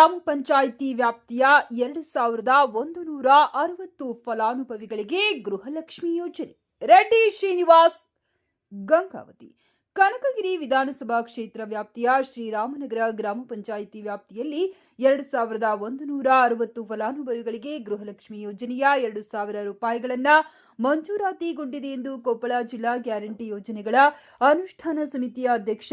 ಗ್ರಾಮ ಪಂಚಾಯಿತಿ ವ್ಯಾಪ್ತಿಯ ಎರಡು ಸಾವಿರದ ಒಂದು ನೂರ ಅರವತ್ತು ಫಲಾನುಭವಿಗಳಿಗೆ ಗೃಹಲಕ್ಷ್ಮಿ ಯೋಜನೆ. ರೆಡ್ಡಿ ಶ್ರೀನಿವಾಸ್ ಗಂಗಾವತಿ. ಕನಕಗಿರಿ ವಿಧಾನಸಭಾ ಕ್ಷೇತ್ರ ವ್ಯಾಪ್ತಿಯ ಶ್ರೀರಾಮನಗರ ಗ್ರಾಮ ಪಂಚಾಯಿತಿ ವ್ಯಾಪ್ತಿಯಲ್ಲಿ ಎರಡು ಸಾವಿರದ ಒಂದು ನೂರ ಅರವತ್ತು ಫಲಾನುಭವಿಗಳಿಗೆ ಗೃಹಲಕ್ಷ್ಮಿ ಯೋಜನೆಯ ಎರಡು ಸಾವಿರ ರೂಪಾಯಿಗಳನ್ನು ಮಂಜೂರಾತಿಗೊಂಡಿದೆ ಎಂದು ಕೊಪ್ಪಳ ಜಿಲ್ಲಾ ಗ್ಯಾರಂಟಿ ಯೋಜನೆಗಳ ಅನುಷ್ಠಾನ ಸಮಿತಿಯ ಅಧ್ಯಕ್ಷ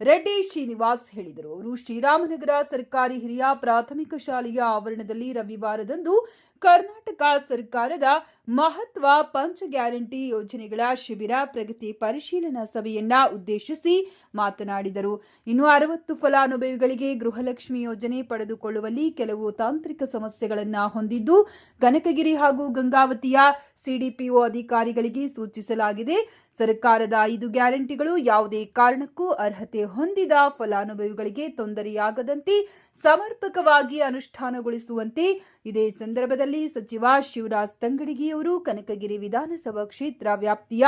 ರೆಡ್ಡಿ ಶ್ರೀನಿವಾಸ್ ಹೇಳಿದರು. ಅವರು ಶ್ರೀರಾಮನಗರ ಸರ್ಕಾರಿ ಹಿರಿಯ ಪ್ರಾಥಮಿಕ ಶಾಲೆಯ ಆವರಣದಲ್ಲಿ ರವಿವಾರದಂದು ಕರ್ನಾಟಕ ಸರ್ಕಾರದ ಮಹತ್ವ ಪಂಚ ಗ್ಯಾರಂಟಿ ಯೋಜನೆಗಳ ಶಿಬಿರ ಪ್ರಗತಿ ಪರಿಶೀಲನಾ ಸಭೆಯನ್ನ ಉದ್ದೇಶಿಸಿ ಮಾತನಾಡಿದರು. ಇನ್ನು ಅರವತ್ತು ಫಲಾನುಭವಿಗಳಿಗೆ ಗೃಹಲಕ್ಷ್ಮಿ ಯೋಜನೆ ಪಡೆದುಕೊಳ್ಳುವಲ್ಲಿ ಕೆಲವು ತಾಂತ್ರಿಕ ಸಮಸ್ಯೆಗಳನ್ನು ಹೊಂದಿದ್ದು, ಕನಕಗಿರಿ ಹಾಗೂ ಗಂಗಾವತಿಯ ಸಿಡಿಪಿಒ ಅಧಿಕಾರಿಗಳಿಗೆ ಸೂಚಿಸಲಾಗಿದೆ. ಸರ್ಕಾರದ ಐದು ಗ್ಯಾರಂಟಿಗಳು ಯಾವುದೇ ಕಾರಣಕ್ಕೂ ಅರ್ಹತೆ ಹೊಂದಿದ ಫಲಾನುಭವಿಗಳಿಗೆ ತೊಂದರೆಯಾಗದಂತೆ ಸಮರ್ಪಕವಾಗಿ ಅನುಷ್ಠಾನಗೊಳಿಸುವಂತೆ ಇದೇ ಸಂದರ್ಭದಲ್ಲಿ ಸಚಿವ ಶಿವರಾಜ್ ತಂಗಡಿಗಿ ಅವರು ಕನಕಗಿರಿ ವಿಧಾನಸಭಾ ಕ್ಷೇತ್ರ ವ್ಯಾಪ್ತಿಯ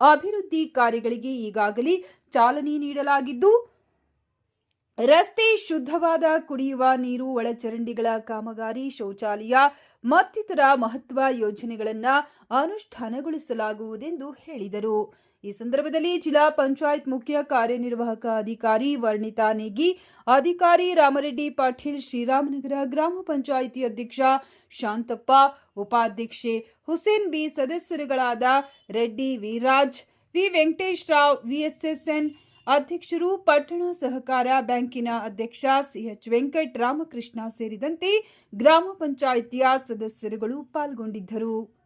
ಅಭಿವೃದ್ಧಿ ಕಾರ್ಯಗಳಿಗೆ ಈಗಾಗಲೇ ಚಾಲನೆ ನೀಡಲಾಗಿದ್ದು, ರಸ್ತೆ ಶುದ್ಧವಾದ ಕುಡಿಯುವ ನೀರು, ಒಳಚರಂಡಿಗಳ ಕಾಮಗಾರಿ, ಶೌಚಾಲಯ, ಮತ್ತಿತರ ಮಹತ್ವ ಯೋಜನೆಗಳನ್ನು ಅನುಷ್ಠಾನಗೊಳಿಸಲಾಗುವುದೆಂದು ಹೇಳಿದರು. ಈ ಸಂದರ್ಭದಲ್ಲಿ ಜಿಲ್ಲಾ ಪಂಚಾಯತ್ ಮುಖ್ಯ ಕಾರ್ಯನಿರ್ವಾಹಕ ಅಧಿಕಾರಿ ವರ್ಣಿತಾ ನೇಗಿ, ಅಧಿಕಾರಿ ರಾಮರೆಡ್ಡಿ ಪಾಟೀಲ್, ಶ್ರೀರಾಮನಗರ ಗ್ರಾಮ ಪಂಚಾಯಿತಿ ಅಧ್ಯಕ್ಷ ಶಾಂತಪ್ಪ, ಉಪಾಧ್ಯಕ್ಷೆ ಹುಸೇನ್ ಬಿ ಸದಸ್ಯರುಗಳಾದ ರೆಡ್ಡಿ ವಿರಾಜ್, ವಿ ವೆಂಕಟೇಶ್ ರಾವ್, ವಿಎಸ್ಎಸ್ಎನ್ ಅಧ್ಯಕ್ಷರು, ಪಟ್ಟಣ ಸಹಕಾರ ಬ್ಯಾಂಕಿನ ಅಧ್ಯಕ್ಷ ಸಿಎಚ್ ವೆಂಕಟ್ ರಾಮಕೃಷ್ಣ ಸೇರಿದಂತೆ ಗ್ರಾಮ ಪಂಚಾಯಿತಿಯ ಸದಸ್ಯರುಗಳು ಪಾಲ್ಗೊಂಡಿದ್ದರು.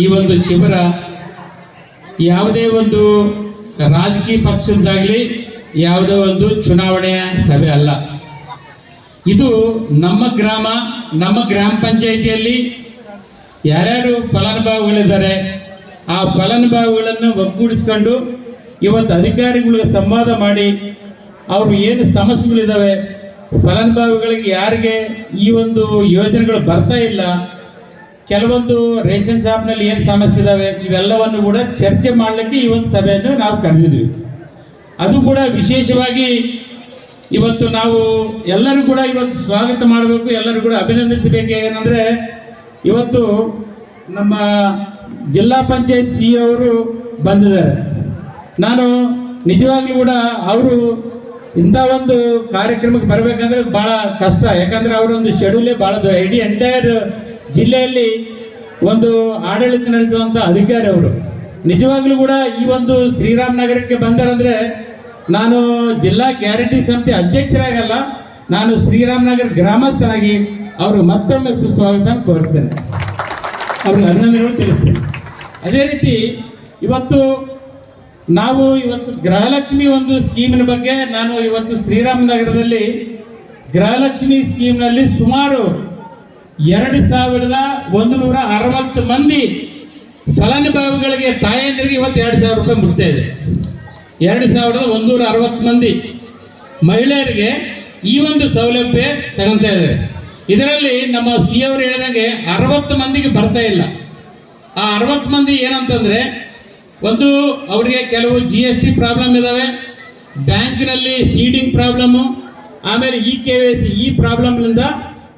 ಈ ಒಂದು ಶಿಬಿರ ಯಾವುದೇ ಒಂದು ರಾಜಕೀಯ ಪಕ್ಷದ್ದಾಗಲಿ ಯಾವುದೇ ಒಂದು ಚುನಾವಣೆಯ ಸಭೆ ಅಲ್ಲ. ಇದು ನಮ್ಮ ಗ್ರಾಮ ನಮ್ಮ ಗ್ರಾಮ ಪಂಚಾಯಿತಿಯಲ್ಲಿ ಯಾರ್ಯಾರು ಫಲಾನುಭವಿಗಳಿದ್ದಾರೆ, ಆ ಫಲಾನುಭವಿಗಳನ್ನು ಒಗ್ಗೂಡಿಸ್ಕೊಂಡು ಇವತ್ತು ಅಧಿಕಾರಿಗಳಿಗೆ ಸಂವಾದ ಮಾಡಿ ಅವರು ಏನು ಸಮಸ್ಯೆಗಳಿದ್ದಾವೆ, ಫಲಾನುಭವಿಗಳಿಗೆ ಯಾರಿಗೆ ಈ ಒಂದು ಯೋಜನೆಗಳು ಬರ್ತಾ ಇಲ್ಲ ಕೆಲವೊಂದು ರೇಷನ್ ಶಾಪ್ನಲ್ಲಿ ಏನು ಸಮಸ್ಯೆ ಇದಾವೆ, ಇವೆಲ್ಲವನ್ನು ಕೂಡ ಚರ್ಚೆ ಮಾಡಲಿಕ್ಕೆ ಈ ಒಂದು ಸಭೆಯನ್ನು ನಾವು ಕರೆದಿದ್ವಿ ಅದು ಕೂಡ ವಿಶೇಷವಾಗಿ ಇವತ್ತು ನಾವು ಎಲ್ಲರೂ ಕೂಡ ಇವತ್ತು ಸ್ವಾಗತ ಮಾಡಬೇಕು, ಎಲ್ಲರೂ ಕೂಡ ಅಭಿನಂದಿಸಬೇಕು. ಏನಂದರೆ, ಇವತ್ತು ನಮ್ಮ ಜಿಲ್ಲಾ ಪಂಚಾಯತ್ ಸಿ ಅವರು ಬಂದಿದ್ದಾರೆ. ನಾನು ನಿಜವಾಗ್ಲೂ ಕೂಡ ಅವರು ಇಂಥ ಒಂದು ಕಾರ್ಯಕ್ರಮಕ್ಕೆ ಬರಬೇಕಂದ್ರೆ ಭಾಳ ಕಷ್ಟ. ಯಾಕಂದ್ರೆ ಅವರೊಂದು ಶೆಡ್ಯೂಲೇ ಭಾಳ ಇಡೀ ಎಂಟೈರ್ ಜಿಲ್ಲೆಯಲ್ಲಿ ಒಂದು ಆಡಳಿತ ನಡೆಸುವಂಥ ಅಧಿಕಾರಿ ಅವರು. ನಿಜವಾಗ್ಲೂ ಕೂಡ ಈ ಒಂದು ಶ್ರೀರಾಮ್ ನಗರಕ್ಕೆ ಬಂದರಂದ್ರೆ ನಾನು ಜಿಲ್ಲಾ ಗ್ಯಾರಂಟಿ ಸಮಿತಿ ಅಧ್ಯಕ್ಷರಾಗಲ್ಲ, ನಾನು ಶ್ರೀರಾಮನಗರ ಗ್ರಾಮಸ್ಥನಾಗಿ ಅವರು ಮತ್ತೊಮ್ಮೆ ಸುಸ್ವಾಗತ ಕೋರ್ತೇನೆ. ಅವ್ರಿಗೆ ಅಭಿನಂದನೆಗಳು ತಿಳಿಸ್ತೇನೆ. ಅದೇ ರೀತಿ ಇವತ್ತು ನಾವು ಇವತ್ತು ಗೃಹಲಕ್ಷ್ಮಿ ಒಂದು ಸ್ಕೀಮಿನ ಬಗ್ಗೆ ನಾನು ಇವತ್ತು ಶ್ರೀರಾಮನಗರದಲ್ಲಿ ಗೃಹಲಕ್ಷ್ಮಿ ಸ್ಕೀಮ್ನಲ್ಲಿ ಸುಮಾರು ಎರಡು ಸಾವಿರದ ಒಂದು ನೂರ ಅರವತ್ತು ಮಂದಿ ಫಲಾನುಭವಿಗಳಿಗೆ ತಾಯಂದಿರಿಗೆ ಇವತ್ತು ಎರಡು ಸಾವಿರ ರೂಪಾಯಿ ಮುಟ್ತಾ ಇದೆ. ಎರಡು ಸಾವಿರದ ಒಂದೂರ ಅರವತ್ತು ಮಂದಿ ಮಹಿಳೆಯರಿಗೆ ಈ ಒಂದು ಸೌಲಭ್ಯ ತಗೊಳ್ತಾ ಇದ್ದಾರೆ. ಇದರಲ್ಲಿ ನಮ್ಮ ಸಿ ಅವರು ಹೇಳಿದಂಗೆ ಅರವತ್ತು ಮಂದಿಗೆ ಬರ್ತಾ ಇಲ್ಲ. ಆ ಅರವತ್ತು ಮಂದಿ ಏನಂತಂದರೆ ಒಂದು ಅವರಿಗೆ ಕೆಲವು ಜಿ ಎಸ್ ಟಿ ಪ್ರಾಬ್ಲಮ್ ಇದಾವೆ, ಬ್ಯಾಂಕಿನಲ್ಲಿ ಸೀಡಿಂಗ್ ಪ್ರಾಬ್ಲಮ್ಮು ಆಮೇಲೆ ಇ ಕೆ ವೈ ಸಿ ಈ ಪ್ರಾಬ್ಲಮ್ನಿಂದ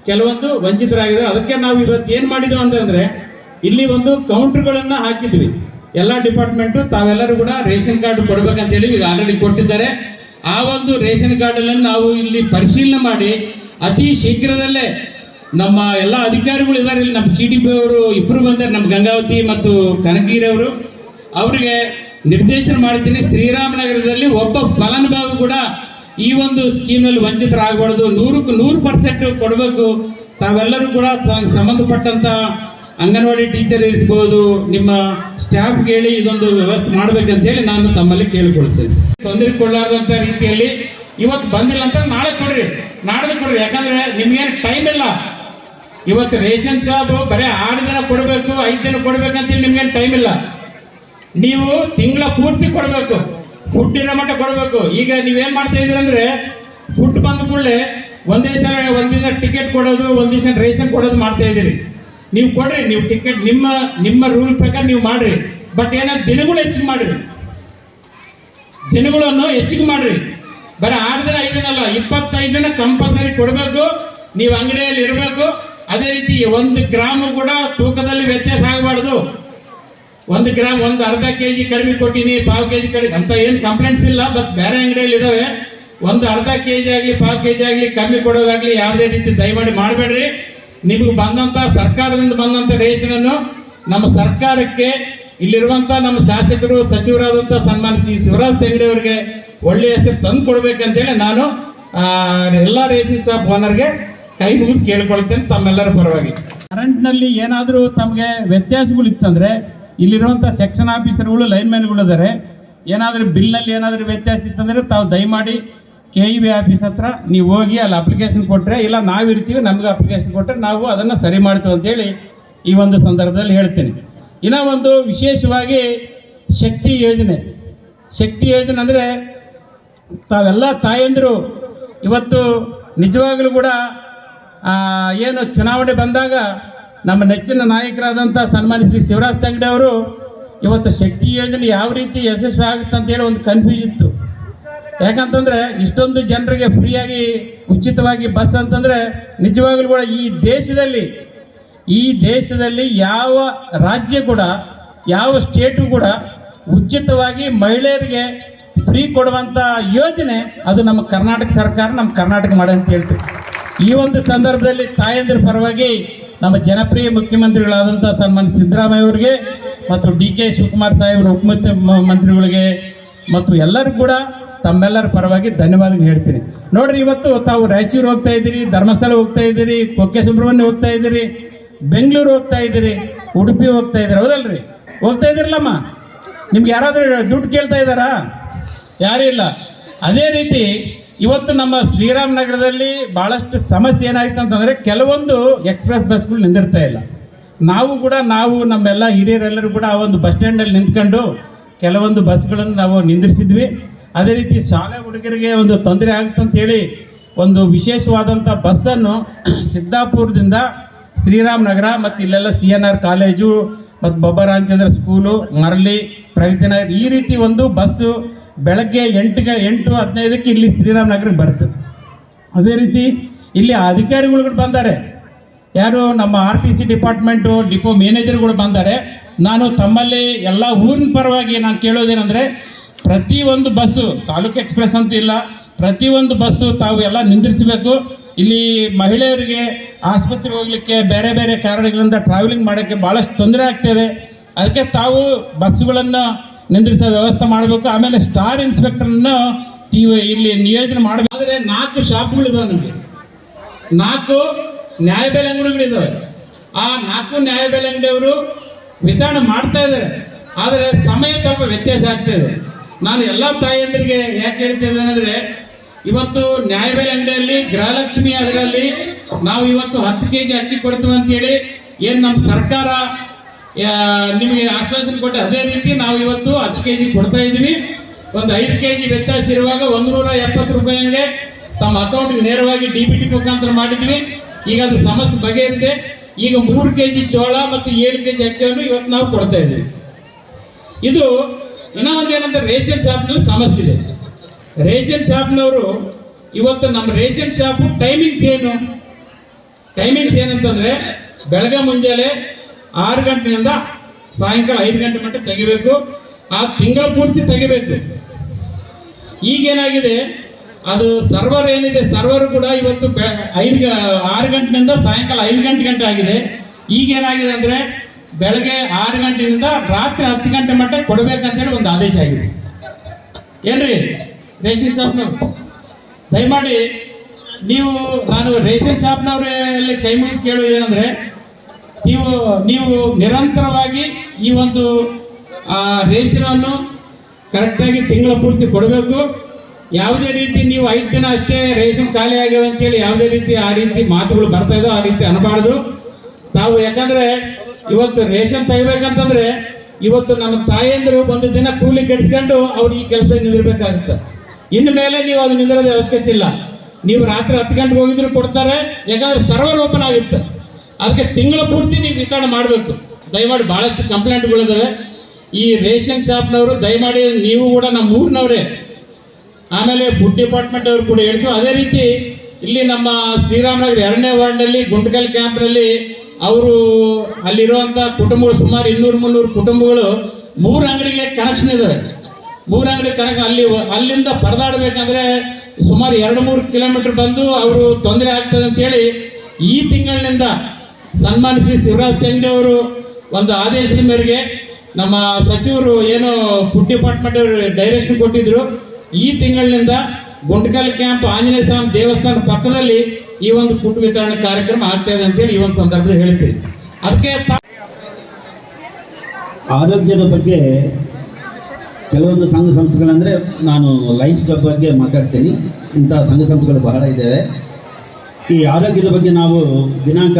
ಕೆಲವೊಂದು ವಂಚಿತರಾಗಿದ್ದಾರೆ. ಅದಕ್ಕೆ ನಾವು ಇವತ್ತು ಏನು ಮಾಡಿದ್ವಿ ಅಂತಂದ್ರೆ, ಇಲ್ಲಿ ಒಂದು ಕೌಂಟ್ರ್ಗಳನ್ನು ಹಾಕಿದ್ವಿ. ಎಲ್ಲ ಡಿಪಾರ್ಟ್ಮೆಂಟು, ತಾವೆಲ್ಲರೂ ಕೂಡ ರೇಷನ್ ಕಾರ್ಡ್ ಕೊಡ್ಬೇಕಂತೇಳಿ ಈಗ ಆಲ್ರೆಡಿ ಕೊಟ್ಟಿದ್ದಾರೆ. ಆ ಒಂದು ರೇಷನ್ ಕಾರ್ಡನ್ನು ನಾವು ಇಲ್ಲಿ ಪರಿಶೀಲನೆ ಮಾಡಿ, ಅತಿ ಶೀಘ್ರದಲ್ಲೇ ನಮ್ಮ ಎಲ್ಲ ಅಧಿಕಾರಿಗಳು ಇದ್ದಾರೆ. ಇಲ್ಲಿ ನಮ್ಮ ಸಿ ಡಿ ಪಿ ಅವರು ಇಬ್ಬರು ಬಂದರೆ, ನಮ್ಮ ಗಂಗಾವತಿ ಮತ್ತು ಕನಕಗಿರಿ ಅವರು. ಅವರಿಗೆ ನಿರ್ದೇಶನ ಮಾಡ್ತೀನಿ. ಶ್ರೀರಾಮನಗರದಲ್ಲಿ ಒಬ್ಬ ಫಲಾನುಭವಿ ಕೂಡ ಈ ಒಂದು ಸ್ಕೀಮ್ನಲ್ಲಿ ವಂಚಿತರಾಗಬಾರ್ದು. ನೂರಕ್ಕೆ ನೂರು ಪರ್ಸೆಂಟ್ ಕೊಡಬೇಕು. ತಾವೆಲ್ಲರೂ ಕೂಡ ಸಂಬಂಧಪಟ್ಟಂಥ ಅಂಗನವಾಡಿ ಟೀಚರ್ ಇರಿಸಬಹುದು ನಿಮ್ಮ ಸ್ಟಾಫ್ಗೆ ಹೇಳಿ ಇದೊಂದು ವ್ಯವಸ್ಥೆ ಮಾಡ್ಬೇಕಂತ ಹೇಳಿ ನಾನು ತಮ್ಮಲ್ಲಿ ಕೇಳಿಕೊಳ್ತೇನೆ. ತೊಂದರೆ ಕೊಡಲಾರ್ದಂಥ ರೀತಿಯಲ್ಲಿ ಇವತ್ತು ಬಂದಿಲ್ಲ ಅಂತ ನಾಳೆ ಕೊಡ್ರಿ. ನಾಡ್ದು ಕೊಡ್ರಿ. ಯಾಕಂದ್ರೆ ನಿಮ್ಗೇನು ಟೈಮ್ ಇಲ್ಲ. ಇವತ್ತು ರೇಷನ್ ಶಾಪ್ ಬರೀ ಆರು ದಿನ ಕೊಡಬೇಕು, ಐದು ದಿನ ಕೊಡ್ಬೇಕಂತೇಳಿ ನಿಮ್ಗೇನು ಟೈಮ್ ಇಲ್ಲ. ನೀವು ತಿಂಗಳ ಪೂರ್ತಿ ಕೊಡಬೇಕು. ಫುಡ್ ಇರೋ ಮಟ್ಟ ಕೊಡಬೇಕು. ಈಗ ನೀವೇನ್ ಮಾಡ್ತಾ ಇದ್ರಿ ಅಂದ್ರೆ, ಫುಡ್ ಬಂದ ಕೂಡಲೇ ಒಂದೇ ಸಲ ಒಂದ್ ದಿವಸ ಟಿಕೆಟ್ ಕೊಡೋದು, ಒಂದ್ ದಿವಸ ರೇಷನ್ ಕೊಡೋದು ಮಾಡ್ತಾ ಇದ್ದೀರಿ. ನೀವು ಕೊಡ್ರಿ, ನೀವು ಟಿಕೆಟ್ ನಿಮ್ಮ ನಿಮ್ಮ ರೂಲ್ ಪ್ರಕಾರ ನೀವು ಮಾಡ್ರಿ. ಬಟ್ ಏನೋ ದಿನಗಳು ಹೆಚ್ಚಿಗೆ ಮಾಡ್ರಿ. ದಿನಗಳನ್ನು ಹೆಚ್ಚಿಗೆ ಮಾಡ್ರಿ. ಬರೀ ಆರು ದಿನ, ಐದು ದಿನ ಅಲ್ಲ ಇಪ್ಪತ್ತೈದು ದಿನ ಕಂಪಲ್ಸರಿ ಕೊಡಬೇಕು. ನೀವು ಅಂಗಡಿಯಲ್ಲಿ ಇರಬೇಕು. ಅದೇ ರೀತಿ ಒಂದು ಗ್ರಾಮ್ ಕೂಡ ತೂಕದಲ್ಲಿ ವ್ಯತ್ಯಾಸ ಆಗಬಾರ್ದು. ಒಂದು ಗ್ರಾಮ್ ಒಂದು ಅರ್ಧ ಕೆ ಜಿ ಕಡಿಮೆ ಕೊಟ್ಟಿನಿ, ಪಾವು ಕೆ ಜಿ ಕಡಿಮೆ. ಅಂತ ಏನು ಕಂಪ್ಲೇಂಟ್ಸ್ ಇಲ್ಲ ಬಟ್ ಬೇರೆ ಅಂಗಡಿಯಲ್ಲಿ ಇದಾವೆ. ಒಂದು ಅರ್ಧ ಕೆ ಜಿ ಆಗಲಿ, ಪಾವು ಕೆ ಜಿ ಆಗಲಿ, ಕಮ್ಮಿ ಕೊಡೋದಾಗಲಿ ಯಾವುದೇ ರೀತಿ ದಯಮಾಡಿ ಮಾಡಬೇಡ್ರಿ. ನಿಮಗೆ ಬಂದಂತ ಸರ್ಕಾರದಿಂದ ಬಂದಂತ ರೇಷನನ್ನು ನಮ್ಮ ಸರ್ಕಾರಕ್ಕೆ ಇಲ್ಲಿರುವಂತ ನಮ್ಮ ಶಾಸಕರು ಸಚಿವರಾದಂಥ ಸನ್ಮಾನಿಸಿ ಶಿವರಾಜ್ ತೆಂಗಡಿ ಅವರಿಗೆ ಒಳ್ಳೆಯ ಹೆಸರು ತಂದು ಕೊಡಬೇಕಂತೇಳಿ ನಾನು ಎಲ್ಲ ರೇಷನ್ ಶಾಪ್ ಓನರ್ಗೆ ಕೈ ಮುಗಿದು ಕೇಳ್ಕೊಳ್ತೇನೆ ತಮ್ಮೆಲ್ಲರ ಪರವಾಗಿ. ಕರೆಂಟ್ನಲ್ಲಿ ಏನಾದರೂ ತಮಗೆ ವ್ಯತ್ಯಾಸಗಳು ಇತ್ತಂದ್ರೆ ಇಲ್ಲಿರುವಂಥ ಸೆಕ್ಷನ್ ಆಫೀಸರ್ಗಳು ಲೈನ್ಮ್ಯಾನ್ಗಳು ಇದ್ದಾರೆ ಏನಾದರೂ ಬಿಲ್ನಲ್ಲಿ ಏನಾದರೂ ವ್ಯತ್ಯಾಸ ಇತ್ತಂದರೆ ತಾವು ದಯಮಾಡಿ ಕೆ ಇ ಬಿ ಆಫೀಸ್ ಹತ್ರ ನೀವು ಹೋಗಿ ಅಲ್ಲಿ ಅಪ್ಲಿಕೇಶನ್ ಕೊಟ್ಟರೆ ಇಲ್ಲ ನಾವಿರ್ತೀವಿ ನಮಗೆ ಅಪ್ಲಿಕೇಶನ್ ಕೊಟ್ಟರೆ ನಾವು ಅದನ್ನು ಸರಿ ಮಾಡ್ತೀವಿ ಅಂತೇಳಿ ಈ ಒಂದು ಸಂದರ್ಭದಲ್ಲಿ ಹೇಳ್ತೀನಿ. ಇನ್ನು ಒಂದು ವಿಶೇಷವಾಗಿ ಶಕ್ತಿ ಯೋಜನೆ. ಶಕ್ತಿ ಯೋಜನೆ ಅಂದರೆ ತಾವೆಲ್ಲ ತಾಯಂದಿರು, ಇವತ್ತು ನಿಜವಾಗಲೂ ಕೂಡ ಏನು ಚುನಾವಣೆ ಬಂದಾಗ ನಮ್ಮ ನೆಚ್ಚಿನ ನಾಯಕರಾದಂಥ ಸನ್ಮಾನ್ಯ ಶ್ರೀ ಶಿವರಾಜ್ ತಂಗಡಿ ಅವರು ಇವತ್ತು ಶಕ್ತಿ ಯೋಜನೆ ಯಾವ ರೀತಿ ಯಶಸ್ವಿ ಆಗುತ್ತೆ ಅಂತೇಳಿ ಒಂದು ಕನ್ಫ್ಯೂಸ್ ಇತ್ತು. ಯಾಕಂತಂದರೆ ಇಷ್ಟೊಂದು ಜನರಿಗೆ ಫ್ರೀಯಾಗಿ ಉಚಿತವಾಗಿ ಬಸ್ ಅಂತಂದರೆ ನಿಜವಾಗ್ಲೂ ಕೂಡ ಈ ದೇಶದಲ್ಲಿ ಈ ದೇಶದಲ್ಲಿ ಯಾವ ರಾಜ್ಯ ಕೂಡ, ಯಾವ ಸ್ಟೇಟು ಕೂಡ ಉಚಿತವಾಗಿ ಮಹಿಳೆಯರಿಗೆ ಫ್ರೀ ಕೊಡುವಂಥ ಯೋಜನೆ ಅದು ನಮ್ಮ ಕರ್ನಾಟಕ ಸರ್ಕಾರ ನಮ್ಮ ಕರ್ನಾಟಕ ಮಾಡಿ ಅಂತ ಹೇಳ್ತೀವಿ. ಈ ಒಂದು ಸಂದರ್ಭದಲ್ಲಿ ತಾಯಂದಿರ ಪರವಾಗಿ ನಮ್ಮ ಜನಪ್ರಿಯ ಮುಖ್ಯಮಂತ್ರಿಗಳಾದಂಥ ಸನ್ಮಾನ್ ಸಿದ್ದರಾಮಯ್ಯ ಅವರಿಗೆ ಮತ್ತು ಡಿ ಕೆ ಶಿವಕುಮಾರ್ ಸಾಹೇಬ್ರ ಉಪಮುಖ್ಯಮಂತ್ರಿಗಳಿಗೆ ಮತ್ತು ಎಲ್ಲರೂ ಕೂಡ ತಮ್ಮೆಲ್ಲರ ಪರವಾಗಿ ಧನ್ಯವಾದ ಹೇಳ್ತೀನಿ. ನೋಡ್ರಿ ಇವತ್ತು ತಾವು ರಾಯಚೂರು ಹೋಗ್ತಾ ಇದ್ದೀರಿ, ಧರ್ಮಸ್ಥಳ ಹೋಗ್ತಾ ಇದ್ದೀರಿ, ಕೊಕ್ಕೆ ಸುಬ್ರಹ್ಮಣ್ಯ ಹೋಗ್ತಾ ಇದ್ದೀರಿ, ಬೆಂಗಳೂರು ಹೋಗ್ತಾ ಇದ್ದೀರಿ, ಉಡುಪಿ ಹೋಗ್ತಾ ಇದ್ದೀರಿ, ಹೌದಲ್ರಿ? ಹೋಗ್ತಾ ಇದ್ದೀರಲ್ಲಮ್ಮ? ನಿಮ್ಗೆ ಯಾರಾದರೂ ದುಡ್ಡು ಕೇಳ್ತಾ ಇದ್ದಾರಾ? ಯಾರೂ ಇಲ್ಲ. ಅದೇ ರೀತಿ ಇವತ್ತು ನಮ್ಮ ಶ್ರೀರಾಮನಗರದಲ್ಲಿ ಭಾಳಷ್ಟು ಸಮಸ್ಯೆ ಏನಾಯ್ತು ಅಂತಂದರೆ ಕೆಲವೊಂದು ಎಕ್ಸ್ಪ್ರೆಸ್ ಬಸ್ಗಳು ನಿಂದಿರ್ತಾ ಇಲ್ಲ. ನಾವು ಕೂಡ ನಾವು ನಮ್ಮೆಲ್ಲ ಹಿರಿಯರೆಲ್ಲರೂ ಕೂಡ ಆ ಒಂದು ಬಸ್ ಸ್ಟ್ಯಾಂಡಲ್ಲಿ ನಿಂತ್ಕೊಂಡು ಕೆಲವೊಂದು ಬಸ್ಗಳನ್ನು ನಾವು ನಿಂದಿರಿಸಿದ್ವಿ. ಅದೇ ರೀತಿ ಶಾಲೆ ಹುಡುಗರಿಗೆ ಒಂದು ತೊಂದರೆ ಆಗುತ್ತಂತೇಳಿ ಒಂದು ವಿಶೇಷವಾದಂಥ ಬಸ್ಸನ್ನು ಸಿದ್ದಾಪುರದಿಂದ ಶ್ರೀರಾಮನಗರ ಮತ್ತು ಇಲ್ಲೆಲ್ಲ ಸಿ ಎನ್ ಆರ್ ಕಾಲೇಜು ಮತ್ತು ಬೊಬ್ಬ ರಾಮಚಂದ್ರ ಸ್ಕೂಲು, ಮರಳಿ, ಪ್ರಗತಿನಗರ್ ಈ ರೀತಿ ಒಂದು ಬಸ್ಸು ಬೆಳಗ್ಗೆ ಎಂಟು ಎಂಟು ಹದಿನೈದಕ್ಕೆ ಇಲ್ಲಿ ಶ್ರೀರಾಮನಗರಕ್ಕೆ ಬರುತ್ತೆ. ಅದೇ ರೀತಿ ಇಲ್ಲಿ ಅಧಿಕಾರಿಗಳು ಬಂದಾರೆ. ಯಾರು ನಮ್ಮ R T C department depot ಮ್ಯಾನೇಜರ್ಗಳು ಬಂದಾರೆ. ನಾನು ತಮ್ಮಲ್ಲಿ ಎಲ್ಲ ಊರಿನ ಪರವಾಗಿ ನಾನು ಕೇಳೋದೇನೆಂದರೆ ಪ್ರತಿಯೊಂದು ಬಸ್ಸು ತಾಲೂಕು ಎಕ್ಸ್ಪ್ರೆಸ್ ಅಂತ ಇಲ್ಲ ಪ್ರತಿಯೊಂದು ಬಸ್ಸು ತಾವು ಎಲ್ಲ ನಿಂದಿರಿಸಬೇಕು. ಇಲ್ಲಿ ಮಹಿಳೆಯರಿಗೆ ಆಸ್ಪತ್ರೆಗೆ ಹೋಗ್ಲಿಕ್ಕೆ ಬೇರೆ ಬೇರೆ ಕಾರಣಗಳಿಂದ ಟ್ರಾವೆಲಿಂಗ್ ಮಾಡೋಕ್ಕೆ ಭಾಳಷ್ಟು ತೊಂದರೆ ಆಗ್ತಿದೆ ಅದಕ್ಕೆ ತಾವು ಬಸ್ಸುಗಳನ್ನು ನಿಂದ್ರಿಸೋ ವ್ಯವಸ್ಥೆ ಮಾಡಬೇಕು. ಆಮೇಲೆ ಸ್ಟಾರ್ ಇನ್ಸ್ಪೆಕ್ಟರ್ನ ವಿ ಇಲ್ಲಿ ನಿಯೋಜನೆ ಮಾಡಬೇಕು. ಆದರೆ ನಾಲ್ಕು ಶಾಪ್ಗಳಿದಾವೆ ನಮಗೆ. ನಾಲ್ಕು ನ್ಯಾಯಬೆಲೆ ಅಂಗಡಿಗಳಿದ್ದಾವೆ ಆ ನಾಲ್ಕು ನ್ಯಾಯಬೆಲೆ ಅಂಗಡಿಯವರು ವಿತರಣೆ ಮಾಡ್ತಾ ಇದ್ದಾರೆ. ಆದರೆ ಸಮಯ ಸ್ವಲ್ಪ ವ್ಯತ್ಯಾಸ ಆಗ್ತಾ ಇದೆ. ನಾನು ಎಲ್ಲ ತಾಯಿಯಂದ್ರಿಗೆ ಯಾಕೆ ಹೇಳ್ತಾ ಇದ್ದೇನೆ ಅಂದರೆ, ಇವತ್ತು ನ್ಯಾಯಬೆಲೆ ಅಂಗಡಿಯಲ್ಲಿ ಗೃಹಲಕ್ಷ್ಮಿ ಅದರಲ್ಲಿ ನಾವು ಇವತ್ತು ಹತ್ತು ಕೆ ಜಿ ಅಕ್ಕಿ ಕೊಡ್ತೀವಿ ಅಂತೇಳಿ ಏನು ನಮ್ಮ ಸರ್ಕಾರ ನಿಮಗೆ ಆಶ್ವಾಸನೆ ಕೊಟ್ಟ ಅದೇ ರೀತಿ ನಾವು ಇವತ್ತು ಹತ್ತು ಕೆ ಜಿ ಕೊಡ್ತಾ ಇದ್ದೀವಿ. ಒಂದು ಐದು ಕೆ ಜಿ ವ್ಯತ್ಯಾಸ ಇರುವಾಗ ಒಂದು ನೂರ ಎಪ್ಪತ್ತು ರೂಪಾಯಿಗೆ ತಮ್ಮ ಅಕೌಂಟ್ಗೆ ನೇರವಾಗಿ ಡಿ ಬಿ ಟಿ ಮುಖಾಂತರ ಮಾಡಿದ್ವಿ. ಈಗ ಅದು ಸಮಸ್ಯೆ ಬಗೆಹರಿದೆ ಈಗ ಮೂರು ಕೆ ಜಿ ಜೋಳ ಮತ್ತು ಏಳು ಕೆ ಜಿ ಅಕ್ಕಿಯನ್ನು ಇವತ್ತು ನಾವು ಕೊಡ್ತಾ ಇದ್ದೀವಿ. ಇದು ಇನ್ನೂ ಒಂದೇನಂದ್ರೆ ರೇಷನ್ ಶಾಪ್ನಲ್ಲಿ ಸಮಸ್ಯೆ ಇದೆ. ರೇಷನ್ ಶಾಪ್ನವರು ಇವತ್ತು ನಮ್ಮ ರೇಷನ್ ಶಾಪು ಟೈಮಿಂಗ್ಸ್ ಏನು? ಟೈಮಿಂಗ್ಸ್ ಏನಂತಂದರೆ ಬೆಳಗ್ಗೆ ಮುಂಜಾನೆ ಆರು ಗಂಟೆಯಿಂದ ಸಾಯಂಕಾಲ ಐದು ಗಂಟೆ ಮಟ್ಟ ತೆಗಿಬೇಕು. ಆ ತಿಂಗಳ ಪೂರ್ತಿ ತೆಗಿಬೇಕು. ಈಗೇನಾಗಿದೆ? ಅದು ಸರ್ವರ್ ಏನಿದೆ? ಸರ್ವರ್ ಕೂಡ ಇವತ್ತು ಐದು ಆರು ಗಂಟೆಯಿಂದ ಸಾಯಂಕಾಲ ಐದು ಗಂಟೆ ಗಂಟೆ ಆಗಿದೆ. ಈಗೇನಾಗಿದೆ ಅಂದರೆ ಬೆಳಗ್ಗೆ ಆರು ಗಂಟೆಯಿಂದ ರಾತ್ರಿ ಹತ್ತು ಗಂಟೆ ಮಟ್ಟ ಕೊಡಬೇಕಂತೇಳಿ ಒಂದು ಆದೇಶ ಆಗಿದೆ. ಏನ್ರಿ? ರೇಷನ್ ಶಾಪ್ನವ್ರು? ದಯಮಾಡಿ ನೀವು, ನಾನು ರೇಷನ್ ಶಾಪ್ನವ್ರಲ್ಲಿ ಕೈ ಮುಗಿ ಕೇಳೋದು ಏನಂದರೆ ನೀವು ನೀವು ನಿರಂತರವಾಗಿ ಈ ಒಂದು ಆ, ರೇಷನನ್ನು ಕರೆಕ್ಟಾಗಿ ತಿಂಗಳ ಪೂರ್ತಿ ಕೊಡಬೇಕು. ಯಾವುದೇ ರೀತಿ ನೀವು ಐದು ದಿನ ಅಷ್ಟೇ ರೇಷನ್ ಖಾಲಿ ಆಗ್ಯವ ಅಂತೇಳಿ ಯಾವುದೇ ರೀತಿ ಆ ರೀತಿ ಮಾತುಗಳು ಬರ್ತಾ ಇದ್ದೋ ಆ ರೀತಿ ಅನ್ನಬಾರ್ದು ತಾವು ಯಾಕಂದ್ರೆ ಇವತ್ತು ರೇಷನ್ ತೆಗಿಬೇಕಂತಂದ್ರೆ ಇವತ್ತು ನಮ್ಮ ತಾಯಂದಿರು ಒಂದು ದಿನ ಕೂಲಿ ಕೆಡಿಸ್ಕೊಂಡು ಅವ್ರು ಈ ಕೆಲಸ ನಿಂದಿರ್ಬೇಕಾಗುತ್ತೆ. ಇನ್ನು ಮೇಲೆ ನೀವು ಅದು ನಿಂದಿರೋದು ಅವಶ್ಯಕತೆ ಇಲ್ಲ. ನೀವು ರಾತ್ರಿ ಹತ್ತು ಗಂಟೆಗೆ ಹೋಗಿದ್ರು ಕೊಡ್ತಾರೆ ಯಾಕಂದ್ರೆ ಸರ್ವರ್ ಓಪನ್ ಆಗುತ್ತೆ ಅದಕ್ಕೆ ತಿಂಗಳ ಪೂರ್ತಿ ನೀವು ವಿತರಣೆ ಮಾಡಬೇಕು. ದಯಮಾಡಿ ಭಾಳಷ್ಟು ಕಂಪ್ಲೇಂಟ್ಗಳಿದಾವೆ. ಈ ರೇಷನ್ ಶಾಪ್ನವರು ದಯಮಾಡಿ ನೀವು ಕೂಡ ನಮ್ಮ ಊರಿನವರೇ. ಆಮೇಲೆ ಫುಡ್ ಡಿಪಾರ್ಟ್ಮೆಂಟ್ ಅವರು ಕೂಡ ಹೇಳಿದ್ರು. ಅದೇ ರೀತಿ ಇಲ್ಲಿ ನಮ್ಮ ಶ್ರೀರಾಮನಗರ ಎರಡನೇ ವಾರ್ಡ್ನಲ್ಲಿ, ಗುಂಟಕಲ್ ಕ್ಯಾಂಪ್ನಲ್ಲಿ ಅವರು ಅಲ್ಲಿರುವಂಥ ಕುಟುಂಬಗಳು ಸುಮಾರು ಇನ್ನೂರು ಮುನ್ನೂರು ಕುಟುಂಬಗಳು ಮೂರು ಅಂಗಡಿಗೆ ಕನೆಕ್ಷನ್ ಇದಾವೆ. ಮೂರು ಅಂಗಡಿ ಕನೆಕ್ಷನ್ ಅಲ್ಲಿ ಅಲ್ಲಿಂದ ಪರದಾಡಬೇಕಂದ್ರೆ ಸುಮಾರು ಎರಡು ಮೂರು ಕಿಲೋಮೀಟರ್ ಬಂದು ಅವರು ತೊಂದರೆ ಆಗ್ತದೆ ಅಂತೇಳಿ ಈ ತಿಂಗಳಿನಿಂದ ಸನ್ಮಾನ್ಯ ಶ್ರೀ ಶಿವರಾಜ್ ತೆಂಗಡಿ ಅವರು ಒಂದು ಆದೇಶದ ಮೇರೆಗೆ ನಮ್ಮ ಸಚಿವರು ಏನು ಫುಡ್ ಡಿಪಾರ್ಟ್ಮೆಂಟ್ ಅವರು ಡೈರೆಕ್ಷನ್ ಕೊಟ್ಟಿದ್ರು. ಈ ತಿಂಗಳಿನಿಂದ ಗುಂಡ್ಕಲ್ ಕ್ಯಾಂಪ್ ಆಂಜನೇಯ ಸ್ವಾಮಿ ದೇವಸ್ಥಾನ ಪಕ್ಕದಲ್ಲಿ ಈ ಒಂದು ಫುಡ್ ವಿತರಣೆ ಕಾರ್ಯಕ್ರಮ ಆಗ್ತಾ ಇದೆ ಅಂತೇಳಿ ಈ ಒಂದು ಸಂದರ್ಭದಲ್ಲಿ ಹೇಳ್ತೀವಿ ಅದಕ್ಕೆ ಆರೋಗ್ಯದ ಬಗ್ಗೆ ಕೆಲವೊಂದು ಸಂಘ ಸಂಸ್ಥೆಗಳಂದರೆ ನಾನು ಲೈನ್ಸ್ ಕ್ಲಬ್ ಬಗ್ಗೆ ಮಾತಾಡ್ತೀನಿ. ಇಂಥ ಸಂಘ ಸಂಸ್ಥೆಗಳು ಬಹಳ ಇದ್ದಾವೆ. ಈ ಆರೋಗ್ಯದ ಬಗ್ಗೆ ನಾವು ದಿನಾಂಕ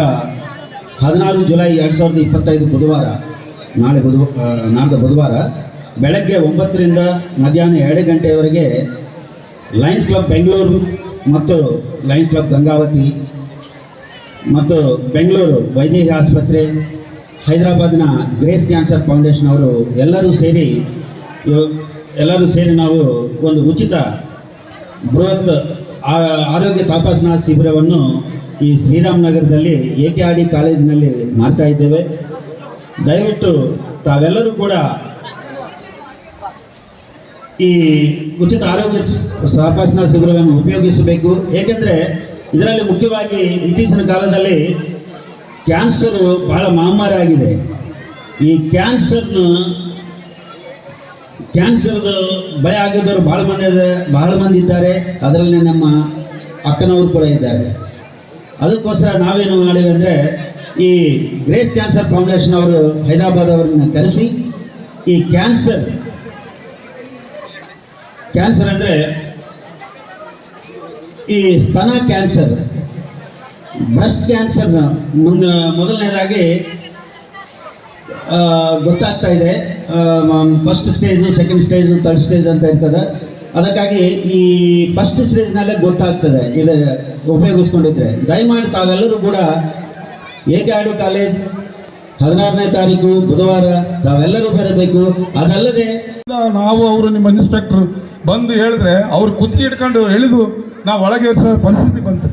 ಹದಿನಾರು ಜುಲೈ ಎರಡು ಸಾವಿರದ ಇಪ್ಪತ್ತೈದು ಬುಧವಾರ, ನಾಳೆ ಬುಧ ನಾಡ್ದ ಬುಧವಾರ, ಬೆಳಗ್ಗೆ ಒಂಬತ್ತರಿಂದ ಮಧ್ಯಾಹ್ನ ಎರಡು ಗಂಟೆಯವರೆಗೆ ಲಯನ್ಸ್ ಕ್ಲಬ್ ಬೆಂಗಳೂರು ಮತ್ತು ಲಯನ್ಸ್ ಕ್ಲಬ್ ಗಂಗಾವತಿ ಮತ್ತು ಬೆಂಗಳೂರು ವೈದೇಹಿ ಆಸ್ಪತ್ರೆ, ಹೈದರಾಬಾದ್ನ ಗ್ರೇಸ್ ಕ್ಯಾನ್ಸರ್ ಫೌಂಡೇಶನ್ ಅವರು ಎಲ್ಲರೂ ಸೇರಿ ಎಲ್ಲರೂ ಸೇರಿ ನಾವು ಒಂದು ಉಚಿತ ಬೃಹತ್ ಆರೋಗ್ಯ ತಪಾಸಣಾ ಶಿಬಿರವನ್ನು ಈ ಶ್ರೀರಾಮನಗರದಲ್ಲಿ ಎ ಕೆ ಆರ್ ಡಿ ಕಾಲೇಜಿನಲ್ಲಿ ಮಾಡ್ತಾ ಇದ್ದೇವೆ. ದಯವಿಟ್ಟು ತಾವೆಲ್ಲರೂ ಕೂಡ ಈ ಉಚಿತ ಆರೋಗ್ಯ ತಪಾಸಣಾ ಶಿಬಿರವನ್ನು ಉಪಯೋಗಿಸಬೇಕು. ಏಕೆಂದರೆ ಇದರಲ್ಲಿ ಮುಖ್ಯವಾಗಿ ಇತ್ತೀಚಿನ ಕಾಲದಲ್ಲಿ ಕ್ಯಾನ್ಸರ್ ಬಹಳ ಮಹಾಮಾರಿ ಆಗಿದೆ. ಈ ಕ್ಯಾನ್ಸರ್ನ ಕ್ಯಾನ್ಸರ್ದು ಭಯ ಆಗಿದ್ದವರು ಭಾಳ ಮಂದಿ ಭಾಳ ಮಂದಿ ಇದ್ದಾರೆ. ಅದರಲ್ಲಿ ನಮ್ಮ ಅಕ್ಕನವರು ಕೂಡ ಇದ್ದಾರೆ. ಅದಕ್ಕೋಸ್ಕರ ನಾವೇನು ಮಾಡಿವೆ ಅಂದರೆ ಈ ಗ್ರೇಸ್ ಕ್ಯಾನ್ಸರ್ ಫೌಂಡೇಶನ್ ಅವರು ಹೈದರಾಬಾದ್ ಅವರನ್ನು ಕರೆಸಿ, ಈ ಕ್ಯಾನ್ಸರ್ ಕ್ಯಾನ್ಸರ್ ಅಂದರೆ ಈ ಸ್ತನ ಕ್ಯಾನ್ಸರ್ ಬ್ರೆಸ್ಟ್ ಕ್ಯಾನ್ಸರ್ ಮುನ್ನ ಮೊದಲನೇದಾಗಿ ಗೊತ್ತಾಗ್ತಾ ಇದೆ. First stage second stage third stage ಅಂತ ಇರ್ತದೆ. ಅದಕ್ಕಾಗಿ ಈ ಫಸ್ಟ್ ಸ್ಟೇಜ್ನಲ್ಲೇ ಗೊತ್ತಾಗ್ತದೆ. ಇದು ಉಪಯೋಗಿಸ್ಕೊಂಡಿದ್ರೆ. ದಯಮಾಡಿ ತಾವೆಲ್ಲರೂ ಕೂಡ ಏಕಾಡಿ ಕಾಲೇಜ್ ಹದಿನಾರನೇ ತಾರೀಕು, ಬುಧವಾರ ತಾವೆಲ್ಲರೂ ಬರಬೇಕು. ಅದಲ್ಲದೆ ನಾವು ಅವರು ನಿಮ್ಮ ಇನ್ಸ್ಪೆಕ್ಟರ್ ಬಂದು ಹೇಳಿದ್ರೆ ಅವ್ರು ಕುತ್ತಿಗೆ ಇಟ್ಕೊಂಡು ಎಳೆದು ನಾವು ಒಳಗೆ ಇರಿಸೋ ಪರಿಸ್ಥಿತಿ ಬಂತು.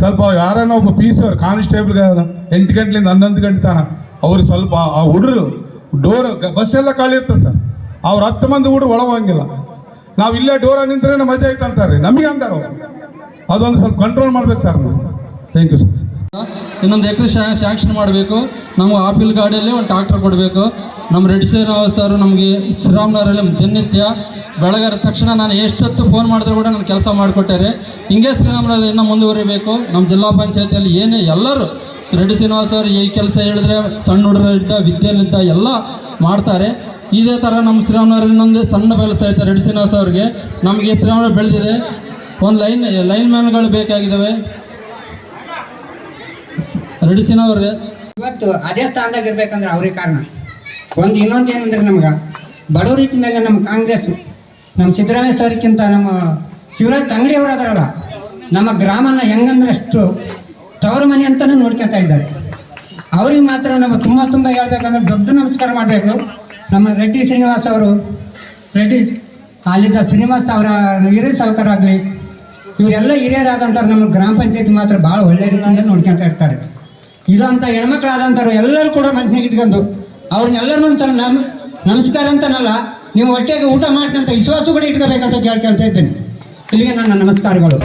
ಸ್ವಲ್ಪ ಯಾರನ್ನ ಒಬ್ಬ ಪಿ ಸಿ ಅವ್ರು ಕಾನ್ಸ್ಟೇಬಲ್ಗೆ ಎಂಟು ಗಂಟೆಲಿಂದ ಹನ್ನೊಂದು ಗಂಟೆ ತನ ಅವ್ರು ಸ್ವಲ್ಪ ಆ ಹುಡುಗರು ಡೋರ್ ಬಸ್ ಎಲ್ಲ ಖಾಲಿ ಇರ್ತದೆ ಸರ್ ಅವ್ರು ಹತ್ತು ಮಂದಿ ಹುಡುಗರು ಒಳಗೆ ಹೋಗಂಗಿಲ್ಲ. ನಾವು ಇಲ್ಲೇ ಡೋರಾಗಿ ನಿಂತರೆ ನಮ್ಮ ಮಜಾ ಐತೆ ಅಂತಾರೆ. ನಮಗೆ ಅಂತಾರ ಅದೊಂದು ಸ್ವಲ್ಪ ಕಂಟ್ರೋಲ್ ಮಾಡ್ಬೇಕು ಸರ್ ನಾವು ಥ್ಯಾಂಕ್ ಯು ಸರ್ ಇನ್ನೊಂದು ಎಕರೆ ಶಾಂಕ್ಷನ್ ಮಾಡಬೇಕು. ನಮ್ಗೆ ಆಪಿಲ್ ಗಾಡಿಯಲ್ಲಿ ಒಂದು ಟ್ರಾಕ್ಟರ್ ಕೊಡಬೇಕು. ನಮ್ಮ ರೆಡ್ಡಿ ಸರ್ ನಮಗೆ ಶ್ರೀರಾಮ್ನಗರಲ್ಲಿ ದಿನನಿತ್ಯ ಬೆಳಗಾದ ತಕ್ಷಣ ನಾನು ಎಷ್ಟೊತ್ತು ಫೋನ್ ಮಾಡಿದ್ರು ಕೂಡ ನಾನು ಕೆಲಸ ಮಾಡಿಕೊಟ್ಟಾರೆ. ಹಿಂಗೆ ಶ್ರೀರಾಮನಗರ ಇನ್ನೂ ಮುಂದುವರಿಬೇಕು. ನಮ್ಮ ಜಿಲ್ಲಾ ಪಂಚಾಯತಿಯಲ್ಲಿ ಏನೇ ಎಲ್ಲರೂ ರೆಡ್ಡಿ ಶ್ರೀನಿವಾಸ್ ಅವರು ಈ ಕೆಲಸ ಹೇಳಿದ್ರೆ ಸಣ್ಣ ಹುಡುಗರಿದ್ದ, ವಿದ್ಯೆಯಲ್ಲಿದ್ದ ಎಲ್ಲ ಮಾಡ್ತಾರೆ. ಇದೇ ಥರ ನಮ್ಮ ಶ್ರೀರಾಮನಗರ ಇನ್ನೊಂದು ಸಣ್ಣ ಬೆಲಸ ಐತೆ ರೆಡ್ಡಿ ಶ್ರೀನಿವಾಸ ಅವ್ರಿಗೆ ನಮಗೆ ಶ್ರೀರಾಮನಗರ ಬೆಳೆದಿದೆ. ಒಂದು ಲೈನ್ ಲೈನ್ ಮ್ಯಾನ್ಗಳು ಬೇಕಾಗಿದ್ದಾವೆ ರೆಡಿಸಿನವ್ರೆ ಇವತ್ತು ಅದೇ ಸ್ಥಾನದಾಗ ಇರ್ಬೇಕಂದ್ರೆ ಅವ್ರಿಗೆ ಕಾರಣ. ಒಂದು ಇನ್ನೊಂದು ಏನಂದ್ರೆ ನಮ್ಗೆ ಬಡವ ರೀತಿ ಮೇಲೆ ನಮ್ಮ ಕಾಂಗ್ರೆಸ್ ನಮ್ಮ ಸಿದ್ದರಾಮಯ್ಯ ಸರ್ಕ್ಕಿಂತ ನಮ್ಮ ಶಿವರಾಜ್ ತಂಗಡಿ ಅವರು ಅದರಲ್ಲ, ನಮ್ಮ ಗ್ರಾಮನ ಹೆಂಗಂದ್ರೆ ಅಷ್ಟು ತವರು ಮನೆ ಅಂತಲೂ ನೋಡ್ಕೊತಾ ಇದ್ದಾರೆ. ಅವ್ರಿಗೆ ಮಾತ್ರ ನಮ್ಮ ತುಂಬ ತುಂಬ ಹೇಳ್ಬೇಕಂದ್ರೆ ದೊಡ್ಡ ನಮಸ್ಕಾರ ಮಾಡಬೇಕು. ನಮ್ಮ ರೆಡ್ಡಿ ಶ್ರೀನಿವಾಸ್ ಅವರು, ರೆಡ್ಡಿ ಅಲ್ಲಿದ್ದ ಶ್ರೀನಿವಾಸ್ ಅವರ ಹಿರಿಯ ಸಾವುಕಾರ ಆಗಲಿ ಇವರೆಲ್ಲ ಹಿರಿಯರಾದಂಥವ್ರು ನಮ್ಮ ಗ್ರಾಮ ಪಂಚಾಯತಿ ಮಾತ್ರ ಭಾಳ ಒಳ್ಳೆ ರೀತಿಯಿಂದ ನೋಡ್ಕೊಳ್ತಾ ಇರ್ತಾರೆ. ಇದು ಅಂತ ಹೆಣ್ಮಕ್ಳಾದಂಥವ್ರು ಎಲ್ಲರೂ ಕೂಡ ಮನಸ್ಸಿನಾಗ ಇಟ್ಕೊಂಡು ಅವ್ರನ್ನೆಲ್ಲರೂ ಒಂದ್ಸಲ ನಮ್ ನಮಸ್ಕಾರ ಅಂತನಲ್ಲ, ನೀವು ಹೊಟ್ಟೆಗೆ ಊಟ ಮಾಡ್ಕೊಂತ ವಿಶ್ವಾಸ ಕೂಡ ಇಟ್ಕೋಬೇಕಂತ ಕೇಳ್ಕೊಳ್ತಾ ಇದ್ದೇನೆ. ಇಲ್ಲಿಗೆ ನನ್ನ ನಮಸ್ಕಾರಗಳು.